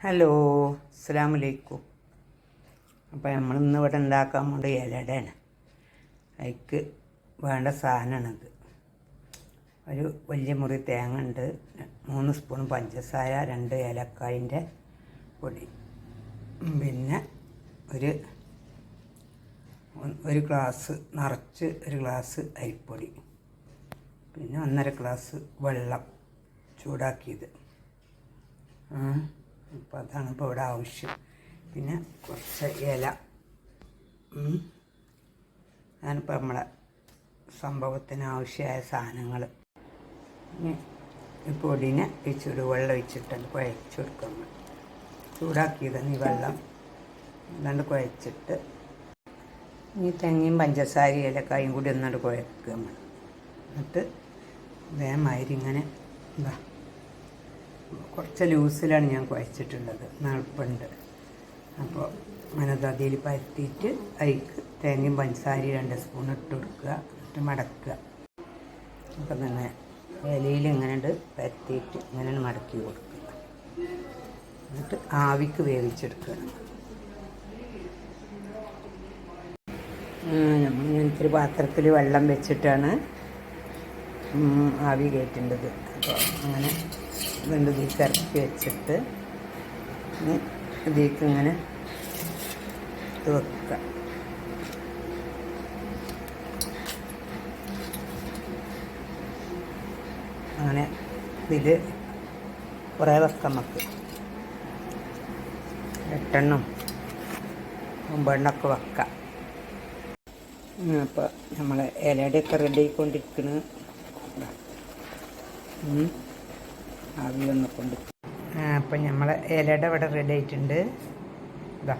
Hello അസ്സാം വലൈക്കും അപ്പോൾ നമ്മൾ ഇന്ന് ഇവിടെ ഉണ്ടാക്കാൻ പോണ്ട ഇലടയാണ് അതിക്ക് വേണ്ട സാധനമാണിത് ഒരു വലിയ മുറി തേങ്ങ ഉണ്ട് മൂന്ന് സ്പൂൺ പഞ്ചസാര രണ്ട് ഏലക്കായിന്റെ പൊടി. പിന്നെ ഒരു ഒരു ഗ്ലാസ് നിറച്ച് ഒരു ഗ്ലാസ് അരിപ്പൊടി. പിന്നെ ഒന്നര ഗ്ലാസ് വെള്ളം ചൂടാക്കിയത്. അപ്പോൾ അതാണ് ഇപ്പോൾ ഇവിടെ ആവശ്യം. പിന്നെ കുറച്ച് ഇല. അതാണിപ്പോൾ നമ്മളെ സംഭവത്തിന് ആവശ്യമായ സാധനങ്ങൾ ഇനി ഈ പൊടിനെ ഈ ചുടുവെള്ളം ഒഴിച്ചിട്ടുണ്ട് കുഴച്ച് കൊടുക്കുന്നു ചൂടാക്കിയതാണ് ഈ വെള്ളം അതുകൊണ്ട് കുഴച്ചിട്ട് ഈ തെങ്ങയും പഞ്ചസാരയും ഏലക്കായും കൂടി ഒന്നുകൊണ്ട് കുഴക്കുക നമ്മൾ എന്നിട്ട് ഇതേമാതിരി ഇങ്ങനെ എന്താ കുറച്ച് ലൂസിലാണ് ഞാൻ കുഴച്ചിട്ടുള്ളത്. എളുപ്പമുണ്ട് അപ്പോൾ അതിൽ പരത്തിയിട്ട് അതിക്ക് തേങ്ങയും പഞ്ചസാരയും രണ്ട് സ്പൂൺ ഇട്ട് കൊടുക്കുക. എന്നിട്ട് മടക്കുക. അപ്പം തന്നെ ഇലയിൽ ഇങ്ങനെ പരത്തിയിട്ട് ഇങ്ങനെ മടക്കി കൊടുക്കുക. എന്നിട്ട് ആവിക്ക് വേവിച്ചെടുക്കുക. നമ്മൾ ഇങ്ങനത്തെ ഒരു പാത്രത്തിൽ വെള്ളം വെച്ചിട്ടാണ് ആവി കയറ്റേണ്ടത്. അപ്പോൾ അങ്ങനെ രണ്ട് ഇതിലേക്ക് ഇറക്കി വെച്ചിട്ട് ഇതിലേക്ക് ഇങ്ങനെ ഇത് വെക്കുക. അങ്ങനെ ഇതിൽ കുറേ വെക്കാം നമുക്ക്. എട്ടെണ്ണം ഒമ്പതെണ്ണമൊക്കെ വെക്കാം. അപ്പോൾ നമ്മൾ ഇലയുടെയൊക്കെ റെഡി ആയിക്കൊണ്ടിരിക്കുന്നു ആവി കൊണ്ട് അപ്പം നമ്മളെ ഇലയുടെ ഇവിടെ റെഡി ആയിട്ടുണ്ട്. ഇതാ